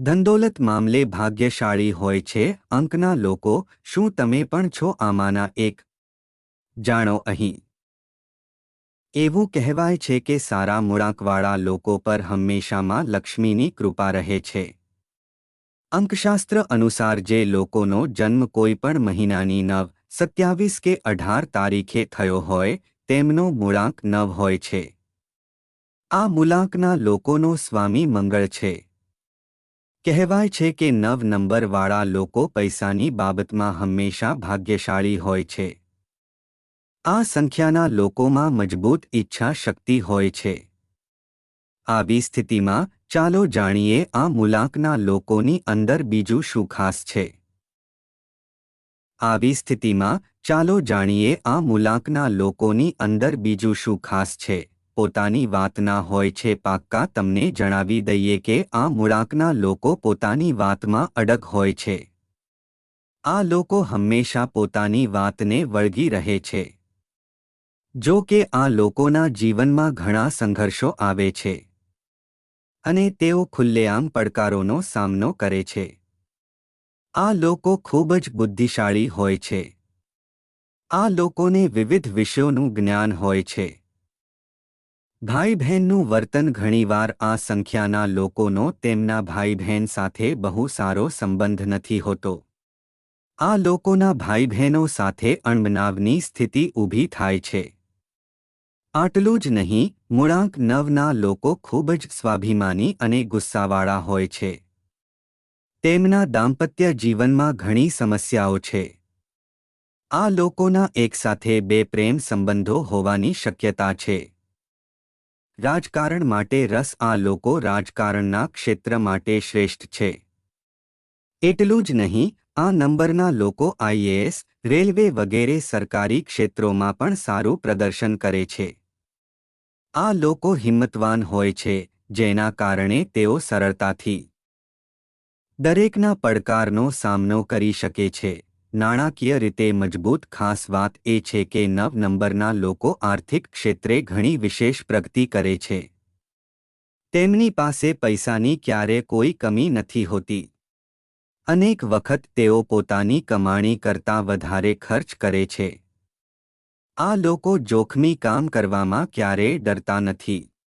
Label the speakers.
Speaker 1: ધનદોલત મામલે ભાગ્યશાળી હોય છે અંકના લોકો, શું તમે પણ છો આમાંના એક? જાણો અહીં. એવું કહેવાય છે કે સારા મૂળાંકવાળા લોકો પર હંમેશામાં લક્ષ્મીની કૃપા રહે છે. અંકશાસ્ત્ર અનુસાર જે લોકોનો જન્મ કોઈ પણ મહિનાની નવ, સત્યાવીસ કે અઢાર તારીખે થયો હોય, તેમનો મૂળાંક નવ હોય છે. આ મૂલાંકના લોકોનો સ્વામી મંગળ છે. કહેવાય છે કે નવ નંબરવાળા લોકો પૈસાની બાબતમાં હંમેશા ભાગ્યશાળી હોય છે. આ સંખ્યાના લોકોમાં મજબૂત ઈચ્છા શક્તિ હોય છે. આવી સ્થિતિમાં ચાલો જાણીએ આ મુલાકના લોકોની અંદર બીજું શું ખાસ છે. આવી સ્થિતિમાં ચાલો જાણીએ આ મુલાકના લોકોની અંદર બીજું શું ખાસ છે. પોતાની વાતના હોય છે પાક્કા તમને જણાવી દઈએ કે આ મૂળાકના લોકો પોતાની વાતમાં અડગ હોય છે. આ લોકો હંમેશા પોતાની વાતને વળગી રહે છે. જો કે આ લોકોના જીવનમાં ઘણા સંઘર્ષો આવે છે. અને તેઓ ખુલ્લેઆમ પડકારોનો સામનો કરે છે. આ લોકો ખૂબ જ બુદ્ધિશાળી હોય છે. આ લોકોને વિવિધ વિષયોનું જ્ઞાન હોય છે. ભાઈ બહેનનું વર્તન ઘણીવાર આ સંખ્યાના લોકોનો તેમના ભાઈ બહેન સાથે બહુ સારો સંબંધ નથી હોતો. આ લોકોના ભાઈ બહેનો સાથે અણબનાવની સ્થિતિ ઊભી થાય છે. આટલું જ નહીં, મૂળાંક નવના લોકો ખૂબ જ સ્વાભિમાની અને ગુસ્સાવાળા હોય છે. તેમના દાંપત્ય જીવનમાં ઘણી સમસ્યાઓ છે. આ લોકોના એકસાથે બે પ્રેમ સંબંધો હોવાની શક્યતા છે. રાજકારણ માટે રસ આ લોકો રાજકારણના ક્ષેત્ર માટે શ્રેષ્ઠ છે. એટલું જ નહીં, આ નંબરના લોકો આઈએએસ રેલવે વગેરે સરકારી ક્ષેત્રોમાં પણ સારું પ્રદર્શન કરે છે. આ લોકો હિંમતવાન હોય છે, જેના કારણે તેઓ સરળતાથી દરેકના પડકારનો સામનો કરી શકે છે. નાણાકીય રીતે મજબૂત ખાસ વાત એ છે કે નવ નંબરના લોકો આર્થિક ક્ષેત્રે ઘણી વિશેષ પ્રગતિ કરે છે. તેમની પાસે પૈસાની ક્યારે કોઈ કમી નથી હોતી. અનેક વખત તેઓ પોતાની કમાણી કરતાં વધારે ખર્ચ કરે છે. આ લોકો જોખમી કામ કરવામાં ક્યારેય ડરતા નથી.